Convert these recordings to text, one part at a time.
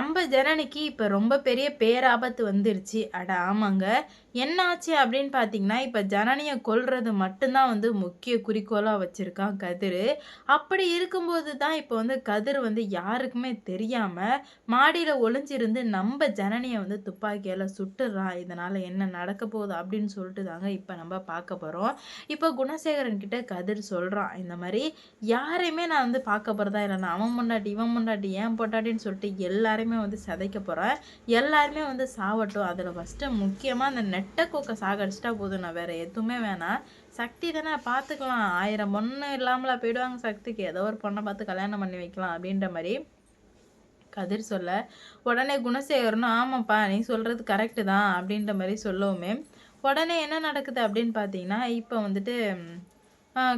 நம்ம ஜனனிக்கு இப்போ ரொம்ப பெரிய பேராபத்து வந்துருச்சு. அட ஆமாங்க. என்னாச்சு அப்படின்னு பார்த்தீங்கன்னா இப்போ ஜனனியை கொல்றது மட்டும்தான் வந்து முக்கிய குறிக்கோளாக வச்சுருக்கான் கதிர். அப்படி இருக்கும்போது தான் இப்போ வந்து கதிர் வந்து யாருக்குமே தெரியாமல் மாடியில் ஒளிஞ்சிருந்து நம்ம ஜனனியை வந்து துப்பாக்கியால் சுட்டுறான். இதனால் என்ன நடக்க போகுது அப்படின்னு சொல்லிட்டு தாங்க இப்போ நம்ம பார்க்க போகிறோம் இப்போ குணசேகரன் கிட்ட கதிர் சொல்கிறான் இந்த மாதிரி யாரையுமே நான் வந்து பார்க்க போகிறதா இல்லை. நான் அவன் முன்னாடி இவன் முன்னாடி ஏன் பொட்டாட்டின்னு சொல்லிட்டு எல்லாருமே வந்து சிதைக்க போகிறேன் எல்லாருமே வந்து சாவட்டும். அதில் ஃபஸ்ட்டு முக்கியமாக அந்த நெட்டை கோக்கை சாகடிச்சிட்டா போதும். நான் வேறு எதுவுமே வேணாம். சக்தி தானே பார்த்துக்கலாம் ஆயிரம் பொண்ணு இல்லாமலா போயிடுவாங்க சக்திக்கு. ஏதோ ஒரு பொண்ணை பார்த்து கல்யாணம் பண்ணி வைக்கலாம் அப்படின்ற மாதிரி கதிர் சொல்ல உடனே குணசேகரனும் ஆமாப்பா நீ சொல்கிறது கரெக்டு தான் அப்படின்ற மாதிரி சொல்லவுமே உடனே என்ன நடக்குது? அப்படின்னு பார்த்தீங்கன்னா இப்போ வந்துட்டு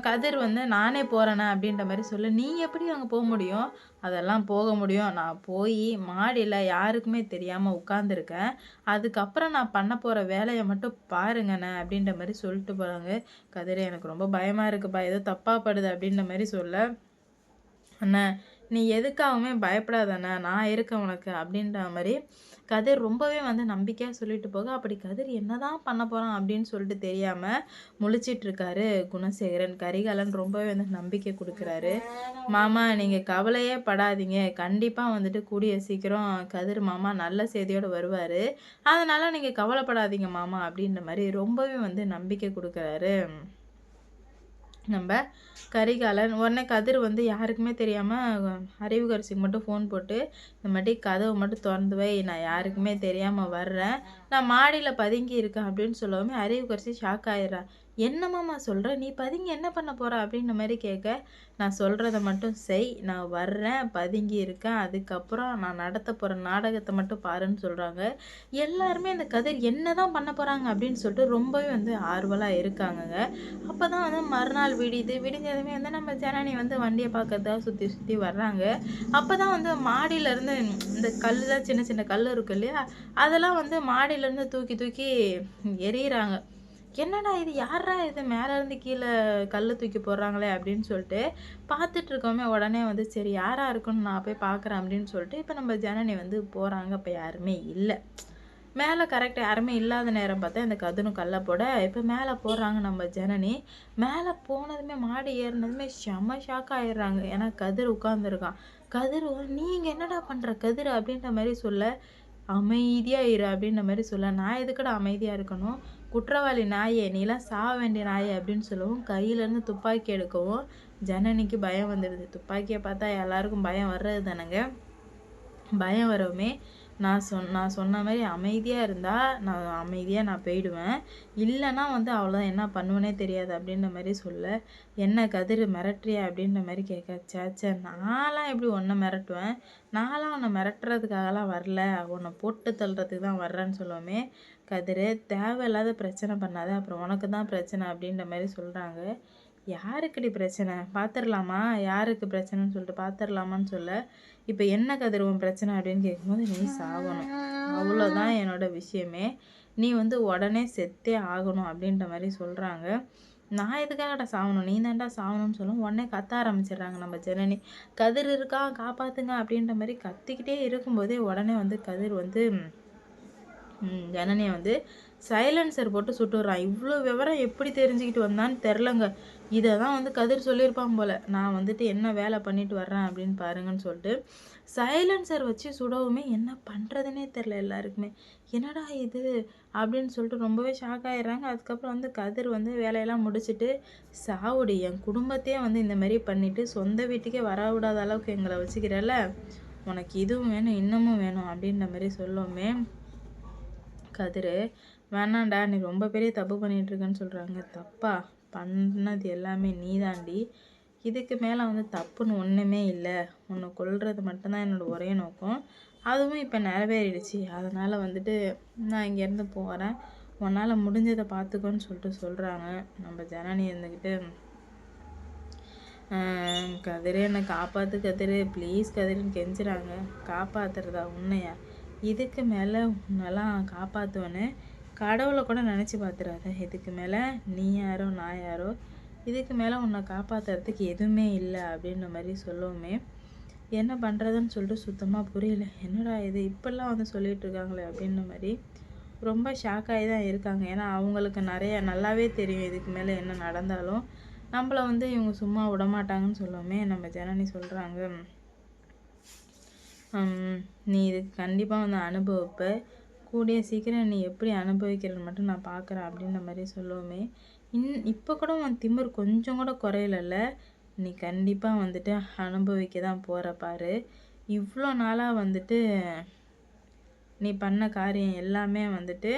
கதிர் வந்து நானே போகிறேண்ணே அப்படின்ற மாதிரி சொல்ல. நீ எப்படி அங்கே போக முடியும்? அதெல்லாம் போக முடியும். நான் போய் மாடியில் யாருக்குமே தெரியாமல் உட்காந்துருக்கேன் அதுக்கப்புறம் நான் பண்ண போகிற வேலையை மட்டும் பாருங்கண்ணே அப்படின்ற மாதிரி சொல்லிட்டு போகிறாங்க கதிர் எனக்கு ரொம்ப பயமாக இருக்குப்பா. ஏதோ தப்பாக படுது அப்படின்ற மாதிரி சொல்ல. அண்ணன் நீ எதுக்காகவுமே பயப்படாதண்ணா நான் இருக்கேன் உனக்கு அப்படின்ற மாதிரி கதிர் ரொம்பவே வந்து நம்பிக்கையாக சொல்லிட்டு போக அப்படி கதிர் என்னதான் பண்ண போகிறான் அப்படின்னு சொல்லிட்டு தெரியாமல் முழிச்சிட்டு இருக்காரு குணசேகரன். கரிகாலன் ரொம்பவே வந்து நம்பிக்கை கொடுக்குறாரு. மாமா நீங்கள் கவலையே படாதீங்க. கண்டிப்பாக வந்துட்டு கூடிய சீக்கிரம் கதிர் மாமா நல்ல செய்தியோடு வருவார். அதனால் நீங்கள் கவலைப்படாதீங்க மாமா அப்படின்ற மாதிரி ரொம்பவே வந்து நம்பிக்கை கொடுக்குறாரு. நம்ம கரிகாலன். உடனே கதிர் வந்து யாருக்குமே தெரியாமல் அறிவுக்கரசிக்கு மட்டும் ஃபோன் போட்டு இந்த மாதிரி கதவை மட்டும் திறந்து வை நான் யாருக்குமே தெரியாமல் வர்றேன். நான் மாடியில் பதுங்கி இருக்கேன் அப்படின்னு சொல்லவுமே அறிவுக்கரசி ஷாக் ஆயிடுறா. என்னம்மாம்மா சொல்கிற நீ பதுங்கி என்ன பண்ண போகிற அப்படின்ற மாதிரி கேட்க நான் சொல்கிறத மட்டும் செய். நான் வர்றேன். பதுங்கி இருக்கேன். அதுக்கப்புறம் நான் நடத்த போகிற நாடகத்தை மட்டும் பாருன்னு சொல்கிறாங்க எல்லாருமே அந்த கதிர் என்ன தான் பண்ண போகிறாங்க அப்படின்னு சொல்லிட்டு ரொம்பவே வந்து ஆர்வலாக இருக்காங்கங்க. அப்போ தான் வந்து மறுநாள் விடிது விடிஞ்சதுமே வந்து நம்ம ஜனனி வந்து வண்டியை பார்க்கறதா சுற்றி சுற்றி வர்றாங்க. அப்போ தான் வந்து மாடியிலேருந்து இந்த கல் தான் சின்ன சின்ன கல் இருக்கு இல்லையா? அதெல்லாம் வந்து மாடியிலேருந்து தூக்கி தூக்கி எரியிறாங்க என்னடா இது? யாரா இது? மேலேருந்து கீழே கல் தூக்கி போடுறாங்களே அப்படின்னு சொல்லிட்டு பார்த்துட்டு இருக்கோமே உடனே வந்து சரி யாராக இருக்குன்னு நான் போய் பார்க்குறேன் அப்படின்னு சொல்லிட்டு இப்போ நம்ம ஜனனி வந்து போகிறாங்க இப்போ யாருமே இல்லை. மேலே கரெக்டாக யாருமே இல்லாத நேரம் பார்த்தா இந்த கதனும் கல்லை போட இப்போ மேலே போடுறாங்க நம்ம ஜனனி. மேலே போனதுமே மாடி ஏறினதுமே செம்ம ஷாக் ஆயிடுறாங்க. ஏன்னா கதிர் உட்காந்துருக்கான் கதிர் நீங்கள் என்னடா பண்ணுற கதிர் அப்படின்ற மாதிரி சொல்ல அமைதியாக இரு அப்படின்ற மாதிரி சொல்ல நான் எதுக்கடா அமைதியாக இருக்கணும்? குற்றவாளி நாயே நீலாம் சாக வேண்டிய நாயே அப்படின்னு சொல்லவும் கையிலேருந்து துப்பாக்கி எடுக்கவும் ஜனனிக்கு பயம் வந்துடுது துப்பாக்கியை பார்த்தா எல்லாருக்கும் பயம் வர்றது தானேங்க. பயம் வரவுமே நான் சொன் நான் சொன்ன மாதிரி அமைதியாக இருந்தால் நான் அமைதியாக நான் போயிடுவேன். இல்லைன்னா வந்து அவ்வளோதான் என்ன பண்ணுவேனே தெரியாது அப்படின்ற மாதிரி சொல்ல என்ன கதிர் மிரட்டுறியா? அப்படின்ற மாதிரி கேட்க சேச்சே நான்லாம் எப்படி ஒன்றை மிரட்டுவேன்? நான்லாம் உன்னை மிரட்டுறதுக்காகலாம் வரல. உன்னை போட்டு தள்ளுறதுக்கு தான் வர்றேன்னு சொல்லுவோமே. கதிர் தேவையில்லாத பிரச்சனை பண்ணாத. அப்புறம் உனக்கு தான் பிரச்சனை அப்படின்ற மாதிரி சொல்கிறாங்க யாருக்குடி பிரச்சனை? பார்த்துடலாமா யாருக்கு பிரச்சனைன்னு சொல்லிட்டு பார்த்துடலாமான்னு சொல்ல. இப்போ என்ன கதிரவன் பிரச்சனை அப்படின்னு கேட்கும்போது நீ சாகணும். அவ்வளோதான் என்னோட விஷயமே. நீ வந்து உடனே செத்தே ஆகணும் அப்படின்ற மாதிரி சொல்கிறாங்க நான் எதுக்காகடா சாகணும்? நீ தான்டா சாகணும்னு சொல்லும். உடனே கத்த ஆரம்பிச்சிடுறாங்க நம்ம ஜனனி. கதிர் இருக்கா? காப்பாற்றுங்க அப்படின்ற மாதிரி கத்திக்கிட்டே இருக்கும்போதே உடனே வந்து கதிர் வந்து ஜனனியை வந்து சைலன்சர் போட்டு சுட்டுறான் இவ்வளோ விவரம் எப்படி தெரிஞ்சுக்கிட்டு வந்தான்னு தெரிலங்க இதை தான் வந்து கதிர் சொல்லியிருப்பான் போல். நான் வந்துட்டு என்ன வேலை பண்ணிட்டு வர்றேன் அப்படின்னு பாருங்கன்னு சொல்லிட்டு சைலன்சர் வச்சு சுடவுமே என்ன பண்ணுறதுனே தெரில எல்லாருக்குமே. என்னடா இது அப்படின்னு சொல்லிட்டு ரொம்பவே ஷாக் ஆகிடுறாங்க அதுக்கப்புறம் வந்து கதிர் வந்து வேலையெல்லாம் முடிச்சுட்டு சாவுடி என் குடும்பத்தையே வந்து இந்த மாதிரி பண்ணிவிட்டு சொந்த வீட்டுக்கே வர விடாத அளவுக்கு எங்களை வச்சுக்கிறல்ல. உனக்கு இதுவும் வேணும் இன்னமும் வேணும் அப்படின்ற மாதிரி சொல்லுவோமே. கதிர் வேணாண்டா நீ ரொம்ப பெரிய தப்பு பண்ணிகிட்ருக்கன்னு சொல்கிறாங்க தப்பா? பண்ணது எல்லாமே நீ தாண்டி இதுக்கு மேலே வந்து தப்புன்னு ஒன்றுமே இல்லை. உன்னை கொள்வது மட்டும்தான் என்னோடய ஒரே நோக்கம். அதுவும் இப்போ நிறைவேறிடுச்சு. அதனால் வந்துட்டு நான் இங்கேருந்து போகிறேன் உன்னால் முடிஞ்சதை பார்த்துக்கோன்னு சொல்லிட்டு சொல்கிறாங்க நம்ம ஜனனி இருந்துக்கிட்டு கதிரே என்னை காப்பாற்று கதிரு. ப்ளீஸ் கதிருன்னு கெஞ்சுறாங்க. காப்பாற்றுறதா உன்னையா இதுக்கு மேலே உன்னெல்லாம் காப்பாற்றுவேன்னு கடவுளை கூட நினச்சி பார்த்துறாத இதுக்கு மேலே நீ யாரோ நான் யாரோ இதுக்கு மேலே உன்னை காப்பாற்றுறதுக்கு எதுவுமே இல்லை அப்படின்ற மாதிரி சொல்லுவோமே. என்ன பண்ணுறதுன்னு சொல்லிட்டு சுத்தமாக புரியல. என்னடா இது இப்படிலாம் வந்து சொல்லிகிட்டு இருக்காங்களே அப்படின்ற மாதிரி ரொம்ப ஷாக்காகி தான் இருக்காங்க. ஏன்னா அவங்களுக்கு நிறைய நல்லாவே தெரியும் இதுக்கு மேலே என்ன நடந்தாலும். நம்மளை வந்து இவங்க சும்மா விடமாட்டாங்கன்னு சொல்லவுமே. நம்ம ஜனனி சொல்கிறாங்க நீ இதுக்கு கண்டிப்பாக வந்து அனுபவிப்ப. கூடிய சீக்கிரம் நீ எப்படி அனுபவிக்கிறன்னு மட்டும் நான் பார்க்குறேன் அப்படின்ற மாதிரி சொல்லுவோமே. இன் இப்போ கூட உன் திமிர் கொஞ்சம் கூட குறையலல்ல? நீ கண்டிப்பாக வந்துட்டு அனுபவிக்க தான் போகிற பாரு. இவ்வளோ நாளாக வந்துட்டு நீ பண்ண காரியம் எல்லாமே வந்துட்டு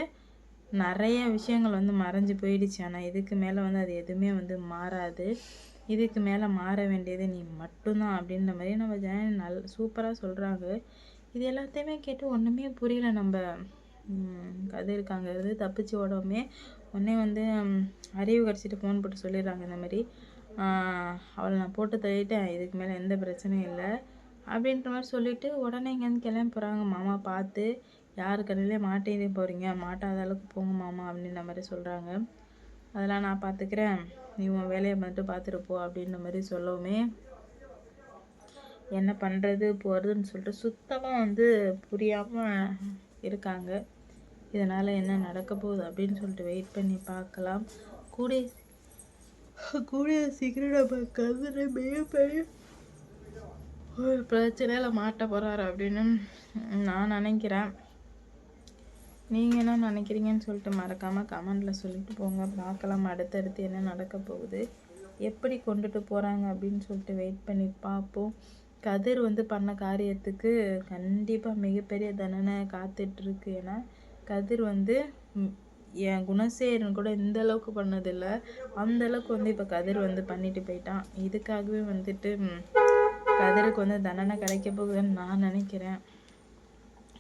நிறைய விஷயங்கள் வந்து மறைஞ்சு போயிடுச்சு. ஆனால் இதுக்கு மேலே வந்து அது எதுவுமே வந்து மாறாது. இதுக்கு மேலே மாற வேண்டியது நீ மட்டும்தான் அப்படின்ற மாதிரி நம்ம ஜனனி நல் சூப்பராக சொல்கிறாங்க இது எல்லாத்தையுமே கேட்டு ஒன்றுமே புரியல நம்ம. கதிர்க்காங்கிறது தப்பிச்சு ஓடவுமே உடனே வந்து அறிவு கிடச்சிட்டு ஃபோன் போட்டு சொல்லிடுறாங்க இந்த மாதிரி. அவளை நான் போட்டு தள்ளிட்டேன் இதுக்கு மேலே எந்த பிரச்சனையும் இல்லை அப்படின்ற மாதிரி சொல்லிவிட்டு உடனே இங்கேருந்து கிளம்பி போகிறாங்க மாமா பார்த்து யார் கடையிலே மாட்டேன்னு போகிறீங்க மாட்டாத அளவுக்கு போங்க மாமா அப்படின்ற மாதிரி சொல்கிறாங்க அதெல்லாம் நான் பார்த்துக்கிறேன் நீ உன் வேலையை மட்டும் பார்த்துருப்போ அப்படின்ற மாதிரி சொல்லவுமே என்ன பண்ணுறது போகிறதுன்னு சொல்லிட்டு சுத்தமாக வந்து புரியாமல் இருக்காங்க. இதனால் என்ன நடக்க போகுது அப்படின்னு சொல்லிட்டு வெயிட் பண்ணி பார்க்கலாம். கூடிய கூடிய சீக்கிரம் நம்ம கதிரை மிகப்பெரிய ஒரு பிரச்சனையில் மாட்ட போகிறாரு அப்படின்னு நான் நினைக்கிறேன். நீங்கள் என்ன நினைக்கிறீங்கன்னு சொல்லிட்டு மறக்காமல் கமெண்டில் சொல்லிட்டு போங்க. பார்க்கலாம் அடுத்தடுத்து என்ன நடக்க போகுது. எப்படி கொண்டுட்டு போகிறாங்க அப்படின்னு சொல்லிட்டு வெயிட் பண்ணி பார்ப்போம். கதிர் வந்து பண்ண காரியத்துக்கு கண்டிப்பாக மிகப்பெரிய தண்டனை காத்துட்ருக்கு. ஏன்னா கதிர் வந்து என் குணசேரன் கூட இந்த அளவுக்கு பண்ணதில்லை. அந்த அளவுக்கு வந்து இப்போ கதிர் வந்து பண்ணிட்டு போயிட்டான். இதுக்காகவே வந்துட்டு கதிருக்கு வந்து தண்டனை கிடைக்க போகுதுன்னு நான் நினைக்கிறேன்.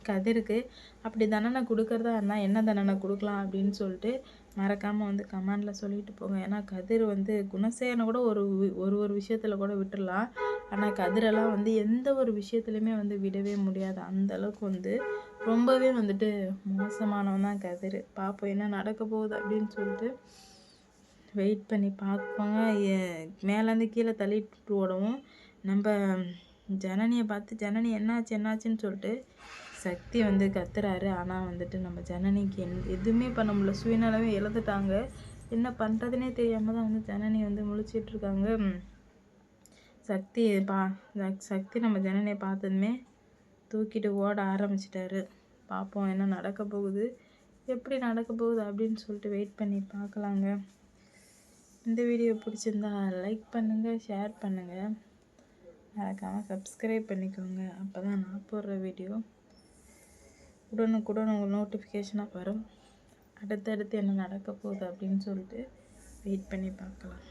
கதிருக்கு அப்படி தண்டனை கொடுக்குறதா இருந்தால் என்ன தண்டனை கொடுக்கலாம் அப்படின்னு சொல்லிட்டு மறக்காமல் வந்து கமெண்டில் சொல்லிட்டு போங்க. ஏன்னா கதிர் வந்து குணசேனை கூட ஒரு ஒரு ஒரு விஷயத்தில் கூட விட்டுடலாம் ஆனால் கதிரெல்லாம் வந்து எந்த ஒரு விஷயத்துலையுமே வந்து விடவே முடியாது. அந்த அளவுக்கு வந்து ரொம்பவே வந்துட்டு மோசமானவன் தான் கதிர். பார்ப்போம் என்ன நடக்க போகுது அப்படின்னு சொல்லிட்டு வெயிட் பண்ணி பார்ப்பாங்க. மேலேருந்து கீழே தள்ளிட்டு ஓடவும். நம்ம ஜனனியை பார்த்து ஜனனி என்னாச்சு? என்னாச்சுன்னு சொல்லிட்டு சக்தி வந்து கத்துறாரு. ஆனால் வந்துட்டு நம்ம ஜனனிக்கு என் எதுவுமே பண்ண முடியல. சுயநலமே இழந்துட்டாங்க. என்ன பண்ணுறதுனே தெரியாமல் தான் வந்து ஜனனி வந்து முழிச்சிட்ருக்காங்க சக்தி பா சக்தி நம்ம ஜனனியை பார்த்ததுமே தூக்கிட்டு ஓட ஆரம்பிச்சிட்டாரு. பார்ப்போம் என்ன நடக்க போகுது. எப்படி நடக்க போகுது அப்படின்னு சொல்லிட்டு வெயிட் பண்ணி பார்க்கலாங்க. இந்த வீடியோ பிடிச்சிருந்தா லைக் பண்ணுங்கள் ஷேர் பண்ணுங்கள் மறக்காமல் சப்ஸ்கிரைப் பண்ணிக்கோங்க. அப்போ தான் நான் போடுற வீடியோ உடனுக்குடன் உங்கள் நோட்டிஃபிகேஷனாக வரும். அடுத்தடுத்து என்ன நடக்க போகுது அப்படின்னு சொல்லிட்டு வெயிட் பண்ணி பார்க்கலாம்.